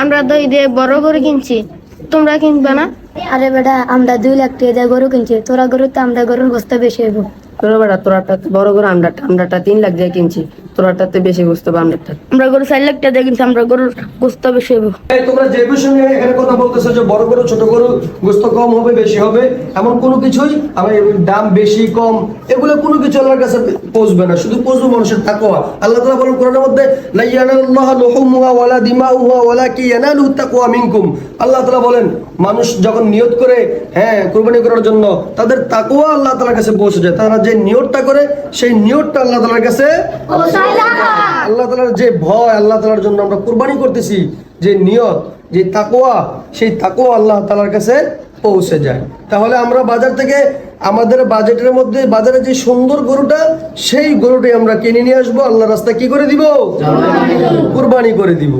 আমরা দই দিয়ে বড় গরু কিনছি। তোমরা কিনবে না? আরে বেটা আমরা দুই লাখ টাকা দিয়ে গরু কিনছি। তোরা গরু তো আমরা গরুর বস্তা বেশি হইব। তোরা বেটা তোরা বড় গরু আমরা আমরাটা তিন লাখ দিয়ে কিনছি। তোরাটাতে বেশি বুঝতে পারবে আমরা গরু চার লাখ টাকা দিয়ে আমরা গরুর গোস্ত বেশি তোমরা যে বিষয় নিয়ে এখানে কথা বলতেছো যে বড় গরু ছোট গরু গোস্ত কম হবে বেশি হবে এমন কোনো কিছুই আমার দাম বেশি কম এগুলো কোনো কিছু আল্লাহর কাছে পৌঁছবে না শুধু পৌঁছবে মানুষের তাকওয়া। আল্লাহ তাআলা বলেন কোরআনের মধ্যে লা লুহুমুহা ওয়ালা দিমাউহা ওয়ালাকি ইয়ানালু তাকওয়া মিনকুম। আল্লাহ তাআলা বলেন মানুষ যখন নিয়ত করে হ্যাঁ কুরবানি করার জন্য তাদের তাকওয়া আল্লাহ তাআলার কাছে পৌঁছে যায়। তারা যে নিয়তটা করে সেই নিয়তটা আল্লাহ তাআলার কাছে আল্লাহ তালার যে ভয়, আল্লাহ তালার জন্য আমরা কুরবানি করতেছি, যে নিয়ত, যে তাকোয়া সেই তাকোয়া আল্লাহ তালার কাছে পৌঁছে যায়। তাহলে আমরা বাজার থেকে আমাদের বাজেটের মধ্যে, বাজারে যে সুন্দর গরুটা, সেই গরুটাই আমরা কিনে নিয়ে আসব। আল্লাহ রাস্তা কি করে দিব? কুরবানি করে দিব।